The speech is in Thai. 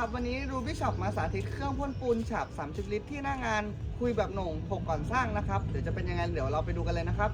ขับมาสาธิตเครื่องพ่นปูนฉาบ 30 ลิตรที่หน้างานคุยแบบโหน่งถกก่อนสร้างนะครับ เดี๋ยวจะเป็นยังไงเดี๋ยวเราไปดูกันเลยนะครับ